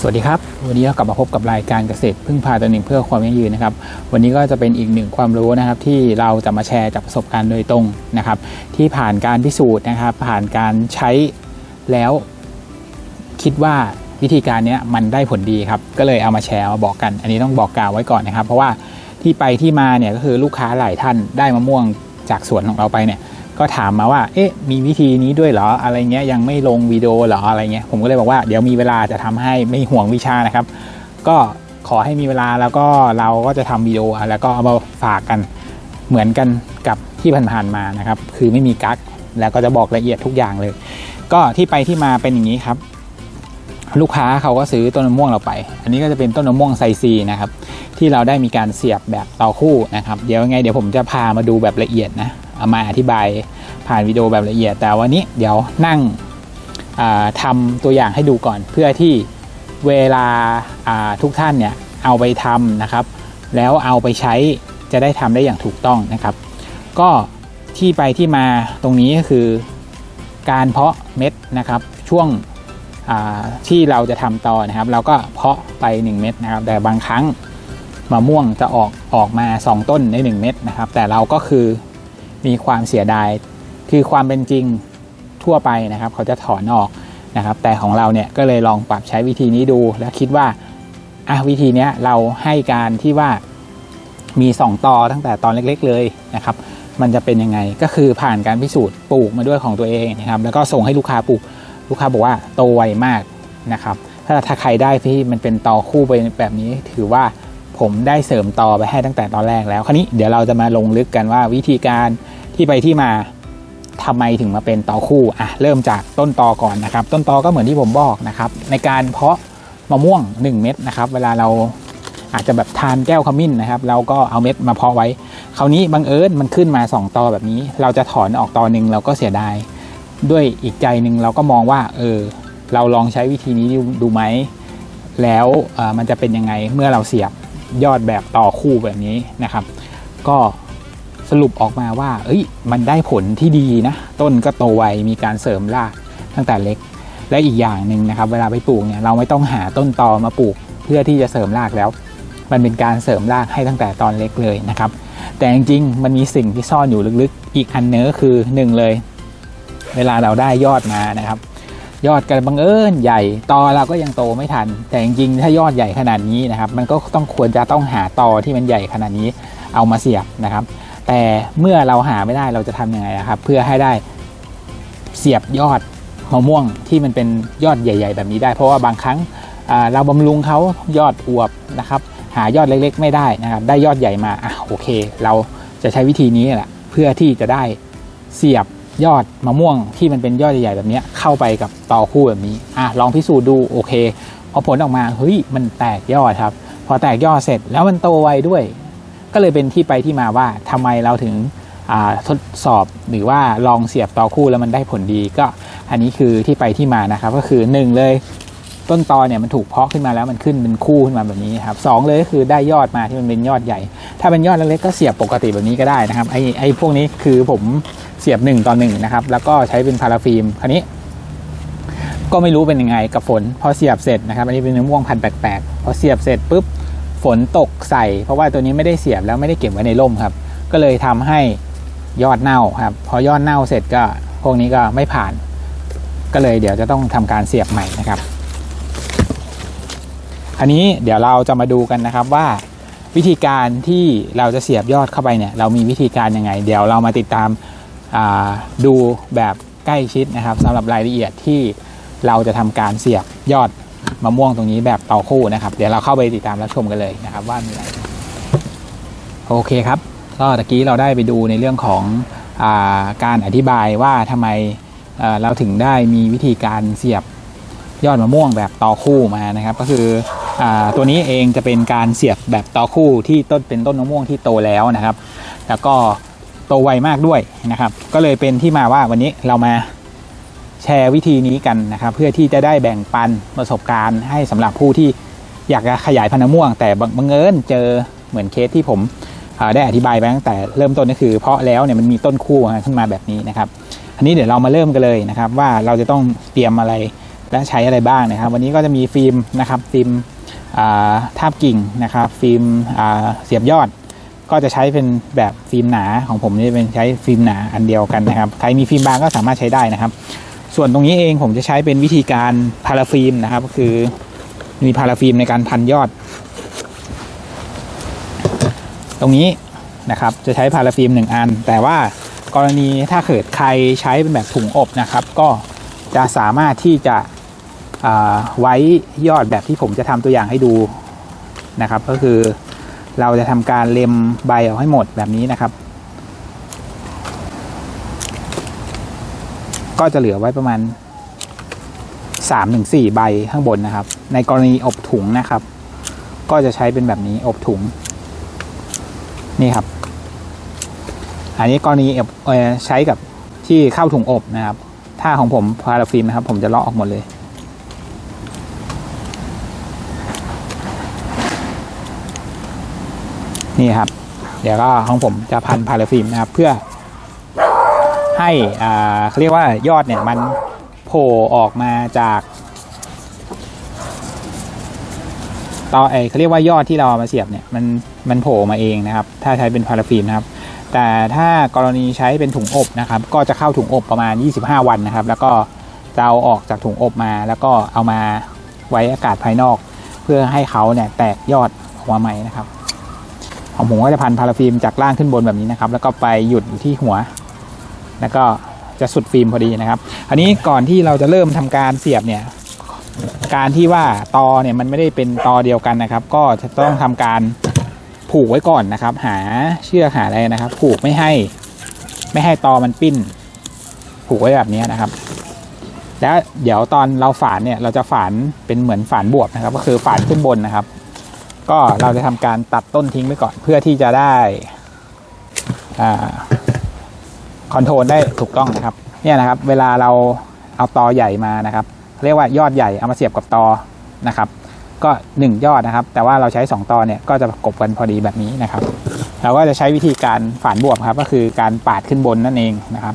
สวัสดีครับ วันนี้เรากลับมาพบกับรายการเกษตรพึ่งพาตนเองเพื่อความยั่งยืนนะครับ วันนี้ก็จะเป็นอีกหนึ่งความรู้นะครับ ที่เราจะมาแชร์จากประสบการณ์โดยตรงนะครับ ที่ผ่านการพิสูจน์นะครับ ผ่านการใช้แล้วคิดว่าวิธีการนี้มันได้ผลดีครับ ก็เลยเอามาแชร์มาบอกกัน อันนี้ต้องบอกกล่าวไว้ก่อนนะครับ เพราะว่าที่ไปที่มาเนี่ยก็คือลูกค้าหลายท่านได้มะม่วงจากสวนของเราไปเนี่ย ก็ถามมาว่า เอ๊ะ มีวิธีนี้ด้วยเหรอ อะไรเงี้ย ยังไม่ลงวิดีโอเหรอ อะไรเงี้ย ผมก็เลยบอกว่า เดี๋ยวมีเวลาจะทำให้ ไม่ห่วงวิชานะครับ ก็ขอให้มีเวลาแล้วก็เราก็จะทำวิดีโอ แล้วก็เอามาฝากกัน เหมือนกันกับที่ผ่านๆมานะครับ คือไม่มีกั๊ก แล้วก็จะบอกละเอียดทุกอย่างเลย ก็ที่ไปที่มาเป็นอย่างนี้ครับ ลูกค้าเขาก็ซื้อต้นมะม่วงเราไป อันนี้ก็จะเป็นต้นมะม่วงไซซีนะครับ ที่เราได้มีการเสียบแบบต่อคู่นะครับ เดี๋ยวยังไง เดี๋ยวผมจะพามาดูแบบละเอียดนะ เอามาอธิบายผ่านวิดีโอแบบละเอียด แต่วันนี้เดี๋ยวนั่งอ่าทำตัวอย่างให้ดูก่อน เพื่อที่เวลาาทุกท่านเนี่ยเอาไปทำนะครับ แล้วเอาไปใช้จะได้ทำได้อย่างถูกต้องนะครับ ก็ที่ไปที่มาตรงนี้ก็คือการเพาะเม็ดนะครับช่วงที่เราจะทำต่อนะครับ เราก็เพาะไป 1 เม็ดนะครับ แต่บางครั้งมะม่วงจะออกออกมา 2 ต้นใน 1 เม็ดนะครับ แต่เราก็คือ มีความเสียดาย คือความเป็นจริงทั่วไปนะครับ เขาจะถอนออกนะครับ แต่ของเราเนี่ยก็เลยลองปรับใช้วิธีนี้ดู แล้วคิดว่าอะวิธีเนี้ยเราให้การที่ว่ามี 2ตอตั้งแต่ตอนเล็กๆเลยนะครับ มันจะเป็นยังไงก็คือผ่านการพิสูจน์ปลูกมาด้วยของตัวเองนะครับ แล้วก็ส่งให้ลูกค้าปลูกลูกค้าบอกว่าโตไวมากนะครับ ถ้าถ้าใครได้ที่มันเป็นตอคู่ไปแบบนี้ถือว่าผมได้เสริมตอไปให้ตั้งแต่ตอนแรกแล้ว คราวนี้เดี๋ยวเราจะมาลงลึกกันว่าวิธีการ ที่ไปที่มาทำไมถึงมาเป็นตอคู่อะเริ่มจากต้นตอก่อนนะครับ ต้นตอก็เหมือนที่ผมบอกนะครับ ในการเพาะมะม่วง 1 เม็ดนะครับ เวลาเราอาจจะแบบทานแก้วขมิ้นนะครับ เราก็เอาเม็ดมาเพาะไว้ คราวนี้บังเอิญมันขึ้นมา 2 ตอแบบนี้ เราจะถอนออกตอหนึ่งเราก็เสียดาย ด้วยอีกใจหนึ่งเราก็มองว่า เออ เราลองใช้วิธีนี้ดูไหม แล้วมันจะเป็นยังไงเมื่อเราเสียบยอดแบบต่อคู่แบบนี้นะครับ ก็ สรุปออกมาว่า เอ้ย มันได้ผลที่ดีนะ ต้นก็โตไว มีการเสริมรากตั้งแต่เล็ก และอีกอย่างหนึ่งนะครับ เวลาไปปลูกเนี่ย เราไม่ต้องหาต้นตอมาปลูก เพื่อที่จะเสริมรากแล้ว มันเป็นการเสริมรากให้ตั้งแต่ตอนเล็กเลยนะครับ แต่จริงๆ มันมีสิ่งที่ซ่อนอยู่ลึกๆ อีกอันเนื้อคือหนึ่งเลย เวลาเราได้ยอดมานะครับ ยอดกันบังเอิญใหญ่ ตอเราก็ยังโตไม่ทัน แต่จริงๆ ถ้ายอดใหญ่ขนาดนี้นะครับ มันก็ต้องควรจะต้องหาตอที่มันใหญ่ขนาดนี้เอามาเสียบนะครับ แต่เมื่อเราหาไม่ได้เราจะทำยังไงครับ เพื่อให้ได้เสียบยอดมะม่วงที่มันเป็นยอดใหญ่ ๆ แบบนี้ได้ เพราะว่าบางครั้งเราบำรุงเขายอดอวบนะครับ หายอดเล็กๆ ไม่ได้นะครับ ได้ยอดใหญ่มาอะโอเค เราจะใช้วิธีนี้แหละเพื่อที่จะได้เสียบยอดมะม่วงที่มันเป็นยอดใหญ่ๆแบบนี้เข้าไปกับตอคู่แบบนี้อะลองพิสูจน์ดูโอเคพอผลออกมาเฮ้ยมันแตกยอดครับ พอแตกยอดเสร็จแล้วมันโตไวด้วย ก็เลยเป็นที่ไปที่มาว่าทำไมเราถึงทดสอบหรือว่าลองเสียบต่อคู่แล้วมันได้ผลดีก็อันนี้คือที่ไปที่มานะครับ ก็คือหนึ่งเลยต้นตอเนี่ยมันถูกเพาะขึ้นมาแล้วมันขึ้นเป็นคู่ขึ้นมาแบบนี้ครับสองเลยก็คือได้ยอดมาที่มันเป็นยอดใหญ่ ถ้าเป็นยอดเล็กๆก็เสียบปกติแบบนี้ก็ได้นะครับไอ้ไอ้พวกนี้คือผมเสียบหนึ่งต่อหนึ่งนะครับแล้วก็ใช้เป็นพาราฟิล์มคราวนี้ ก็ไม่รู้เป็นยังไงกับฝนพอเสียบเสร็จนะครับ อันนี้เป็นมะม่วงพันแปลกๆพอเสียบเสร็จปุ๊บ ฝนตกใส่ เพราะว่าตัวนี้ไม่ได้เสียบแล้วไม่ได้เก็บไว้ในร่มครับ ก็เลยทำให้ยอดเน่าครับ พอยอดเน่าเสร็จก็พวกนี้ก็ไม่ผ่าน ก็เลยเดี๋ยวจะต้องทำการเสียบใหม่นะครับ อันนี้เดี๋ยวเราจะมาดูกันนะครับว่าวิธีการที่เราจะเสียบยอดเข้าไปเนี่ย เรามีวิธีการยังไง เดี๋ยวเรามาติดตามาดูแบบใกล้ชิดนะครับสำหรับรายละเอียดที่เราจะทำการเสียบยอด มะม่วงตรงนี้แบบต่อคู่นะครับ เดี๋ยวเราเข้าไปติดตามรับชมกันเลยนะครับ ว่ามีอะไรโอเคครับก็ตะกี้เราได้ไปดูในเรื่องของอาการอธิบายว่าทำไมเราถึงได้มีวิธีการเสียบยอดมะม่วงแบบต่อคู่มานะครับ ก็คืออตัวนี้เองจะเป็นการเสียบแบบต่อคู่ที่ต้นเป็นต้นมะม่วงที่โตแล้วนะครับ แล้วก็โตไวมากด้วยนะครับ ก็เลยเป็นที่มาว่าวันนี้เรามา แชร์วิธีนี้กันนะครับ เพื่อที่จะได้แบ่งปันประสบการณ์ให้สำหรับผู้ที่อยากจะขยายพันธุ์ม่วง แต่บังเอิญเจอเหมือนเคสที่ผมได้อธิบายไปตั้งแต่เริ่มต้นก็คือ เพราะแล้วเนี่ยมันมีต้นคู่ขึ้นมาแบบนี้นะครับ อันนี้เดี๋ยวเรามาเริ่มกันเลยนะครับ ว่าเราจะต้องเตรียมอะไรและใช้อะไรบ้างนะครับ วันนี้ก็จะมีฟิล์มนะครับฟิล์มอ่าทาบกิ่งนะครับ ฟิล์มเสียบยอด ก็จะใช้เป็นแบบฟิล์มหนาของผมนี่เป็นใช้ฟิล์มหนาอันเดียวกันนะครับใครมีฟิล์มบางก็สามารถใช้ได้นะครับ ส่วนตรงนี้เองผมจะใช้เป็นวิธีการพาราฟิล์มนะครับ ก็คือมีพาราฟิล์มในการพันยอด ตรงนี้นะครับจะใช้พาราฟิล์มหนึ่งอัน แต่ว่ากรณีถ้าเกิดใครใช้เป็นแบบถุงอบนะครับ ก็จะสามารถที่จะไว้ยอดแบบที่ผมจะทำตัวอย่างให้ดูนะครับ ก็คือเราจะทำการเล็มใบออกให้หมดแบบนี้นะครับ ก็จะเหลือไว้ประมาณ3-4ใบข้างบนนะครับ ในกรณีอบถุงนะครับ ก็จะใช้เป็นแบบนี้อบถุง นี่ครับ อันนี้กรณีอบใช้กับที่เข้าถุงอบนะครับ ถ้าของผมพาราฟิล์มนะครับ ผมจะเลาะออกหมดเลยนี่ครับ เดี๋ยวก็ของผมจะพันพาราฟิล์มนะครับ เพื่อ ให้อ่าเขาเรียกว่ายอดเนี่ยมันโผล่ออกมาจากตอไอเขาเรียกว่ายอดที่เราเอามาเสียบเนี่ยมันมันโผล่มาเองนะครับ ถ้าใช้เป็นพาราฟิล์มนะครับ แต่ถ้ากรณีใช้เป็นถุงอบนะครับ ก็จะเข้าถุงอบประมาณ 25 วันนะครับ แล้วก็จะเอาออกจากถุงอบมา แล้วก็เอามาไว้อากาศภายนอก เพื่อให้เขาเนี่ยแตกยอดออกมาใหม่นะครับของผมก็จะพันพาราฟิล์มจากล่างขึ้นบนแบบนี้นะครับ แล้วก็ไปหยุดอยู่ที่หัว แล้วก็จะสุดฟิล์มพอดีนะครับ อันนี้ก่อนที่เราจะเริ่มทำการเสียบเนี่ยการที่ว่าตอเนี่ยมันไม่ได้เป็นตอเดียวกันนะครับ ก็จะต้องทำการผูกไว้ก่อนนะครับ หาเชือกหาอะไรนะครับ ผูกไม่ให้ ไม่ให้ตอมันปิ้น ผูกไว้แบบนี้นะครับ แล้วเดี๋ยวตอนเราฝานเนี่ยเราจะฝานเป็นเหมือนฝานบวบนะครับ ก็คือฝานขึ้นบนนะครับ ก็เราจะทำการตัดต้นทิ้งไปก่อนเพื่อที่จะได้อ่า คอนโทรลได้ถูกต้องนะครับเนี่ยนะครับ เวลาเราเอาตอใหญ่มานะครับเรียกว่ายอดใหญ่เอามาเสียบกับตอนะครับก็ 1 ยอดนะครับ แต่ว่าเราใช้ 2 ตอเนี่ยก็จะประกบกันพอดีแบบนี้นะครับ เราก็จะใช้วิธีการฝานบวบครับ ก็คือการปาดขึ้นบนนั่นเองนะครับ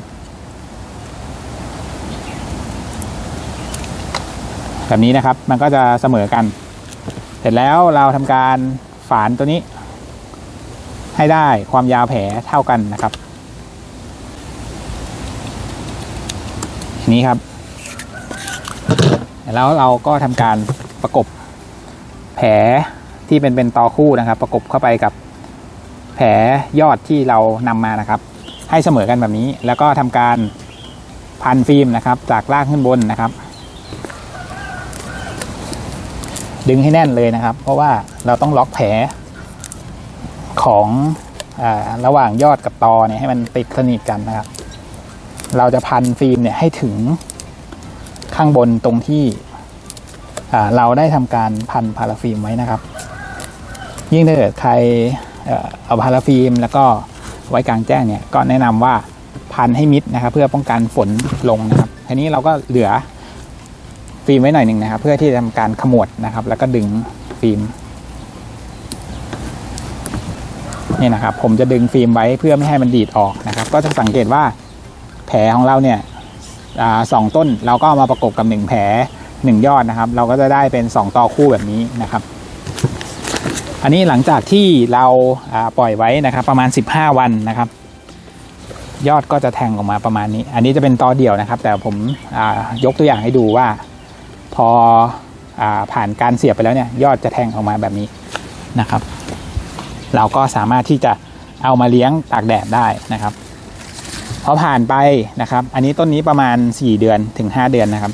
แบบนี้นะครับมันก็จะเสมอกัน เสร็จแล้วเราทำการฝานตัวนี้ ให้ได้ความยาวแผลเท่ากันนะครับ นี้ครับ แล้วเราก็ทำการประกบแผลที่เป็นเป็นตอคู่นะครับ ประกบเข้าไปกับแผลยอดที่เรานำมานะครับ ให้เสมอกันแบบนี้ แล้วก็ทำการพันฟิล์มนะครับ จากล่างขึ้นบนนะครับ ดึงให้แน่นเลยนะครับ เพราะว่าเราต้องล็อกแผลของอระหว่างยอดกับตอเนี่ยให้มันติดสนิทกันนะครับ เราจะพันฟิล์มเนี่ยให้ถึงข้างบนตรงที่เราได้ทำการพันพาราฟิล์มไว้นะครับ ยิ่งถ้าเกิดใครเอาพาราฟิล์มแล้วก็ไว้กลางแจ้งเนี่ยก็แนะนำว่าพันให้มิดนะครับ เพื่อป้องกันฝนลงนะครับทีนี้เราก็เหลือฟิล์มไว้หน่อยหนึ่งนะครับ เพื่อที่จะทำการขมวดนะครับ แล้วก็ดึงฟิล์มนี่นะครับ ผมจะดึงฟิล์มไว้เพื่อไม่ให้มันดีดออกนะครับ ก็จะสังเกตว่า แผลของเราเนี่ยอสองต้นเราก็เอามาประกบกับหนึ่งแผลหนึ่งยอดนะครับ เราก็จะได้เป็นสองตอคู่แบบนี้นะครับ อันนี้หลังจากที่เราาปล่อยไว้นะครับ ประมาณ 15 วันนะครับ ยอดก็จะแทงออกมาประมาณนี้ อันนี้จะเป็นตอเดียวนะครับ แต่ผมยกตัวอย่างให้ดูว่า พออผ่านการเสียบไปแล้วเนี่ยยอดจะแทงออกมาแบบนี้นะครับ เราก็สามารถที่จะเอามาเลี้ยงตากแดดได้นะครับ พอผ่านไปนะครับ อันนี้ต้นนี้ประมาณ 4 เดือนถึง 5 เดือนนะครับ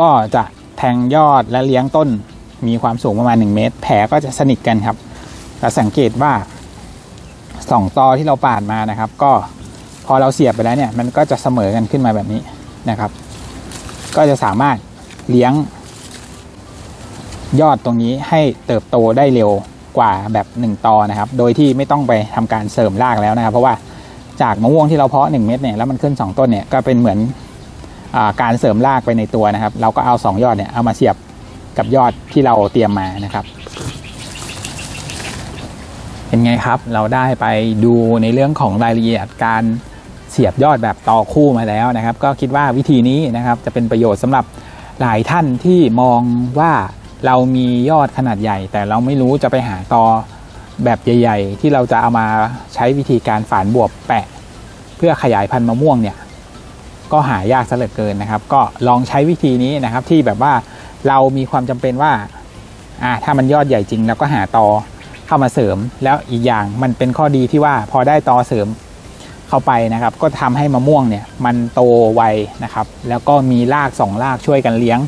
ก็จะแทงยอดและเลี้ยงต้นมีความสูงประมาณ 1 เมตร แผลก็จะสนิทกันครับเราสังเกตว่าสองตอที่เราปาดมานะครับ ก็พอเราเสียบไปแล้วเนี่ยมันก็จะเสมอกันขึ้นมาแบบนี้นะครับ ก็จะสามารถเลี้ยงยอดตรงนี้ให้เติบโตได้เร็วกว่าแบบ 1ตอนะครับ โดยที่ไม่ต้องไปทำการเสริมรากแล้วนะครับ เพราะว่า จากมะม่วงที่เราเพาะ1เม็ดเนี่ยแล้วมันขึ้น 2 ต้นเนี่ยก็เป็นเหมือนอาการเสริมรากไปในตัวนะครับ เราก็เอา 2 ยอดเนี่ยเอามาเสียบกับยอดที่เราเตรียมมานะครับ เป็นไงครับเราได้ไปดูในเรื่องของรายละเอียดการเสียบยอดแบบต่อคู่มาแล้วนะครับ ก็คิดว่าวิธีนี้นะครับจะเป็นประโยชน์สำหรับหลายท่านที่มองว่าเรามียอดขนาดใหญ่ แต่เราไม่รู้จะไปหาตอ แบบใหญ่ๆ ที่เราจะเอามาใช้วิธีการฝานบวบแปะ เพื่อขยายพันธุ์มะม่วงเนี่ยก็หายากซะเหลือเกินนะครับ ก็ลองใช้วิธีนี้นะครับที่แบบว่าเรามีความจำเป็นว่าอ่าถ้ามันยอดใหญ่จริงเราก็หาตอเข้ามาเสริม แล้วอีกอย่างมันเป็นข้อดีที่ว่าพอได้ตอเสริมเข้าไปนะครับ ก็ทำให้มะม่วงเนี่ยมันโตไวนะครับ แล้วก็มีรากสองรากช่วยกันเลี้ยง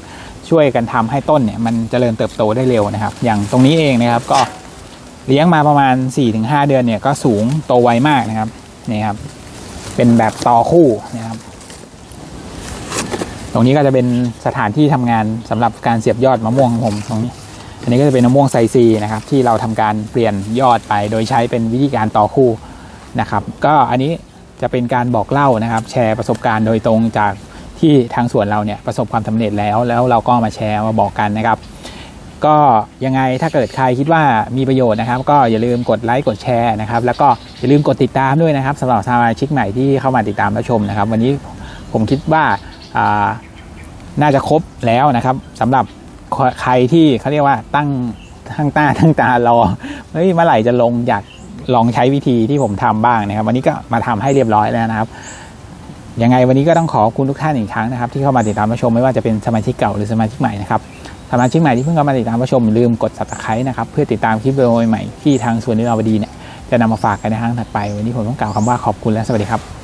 ช่วยกันทำให้ต้นเนี่ยมันเจริญเติบโตได้เร็วนะครับ อย่างตรงนี้เองนะครับก็ เลี้ยงมาประมาณ 4-5 เดือนเนี่ยก็สูงโตไวมากนะครับนี่ครับ เป็นแบบต่อคู่นะครับ ตรงนี้ก็จะเป็นสถานที่ทำงานสำหรับการเสียบยอดมะม่วงของผมตรงนี้ อันนี้ก็จะเป็นมะม่วงไซซีนะครับ ที่เราทำการเปลี่ยนยอดไป โดยใช้เป็นวิธีการต่อคู่นะครับ ก็อันนี้จะเป็นการบอกเล่านะครับ แชร์ประสบการณ์โดยตรงจากที่ทางสวนเราเนี่ยประสบความสำเร็จแล้ว แล้วเราก็มาแชร์มาบอกกันนะครับ ก็ยังไงถ้าเกิดใครคิดว่ามีประโยชน์นะครับ ก็อย่าลืมกดไลค์กดแชร์นะครับ แล้วก็อย่าลืมกดติดตามด้วยนะครับสำหรับสมาชิกใหม่ที่เข้ามาติดตามรับชมนะครับ วันนี้ผมคิดว่าน่าจะครบแล้วนะครับสำหรับใครที่เขาเรียกว่าตั้งตั้งตาตั้งตารอเฮ้ยเมื่อไหร่จะลงอยากลองใช้วิธีที่ผมทำบ้างนะครับ วันนี้ก็มาทำให้เรียบร้อยแล้วนะครับยังไงวันนี้ก็ต้องขอบคุณทุกท่านอีกครั้งนะครับ ที่เข้ามาติดตามรับชมไม่ว่าจะเป็นสมาชิกเก่าหรือสมาชิกใหม่นะครับ สมาชิกใหม่ที่เพิ่งเข้ามาติดตามผู้ชมอย่าลืมกด subscribe นะครับเพื่อติดตามคลิปวิดีโอใหม่ที่ทางส่วนนิราวดีเนี่ยจะนำมาฝากกันในครั้งถัดไป วันนี้ผมต้องกล่าวคำว่าขอบคุณและสวัสดีครับ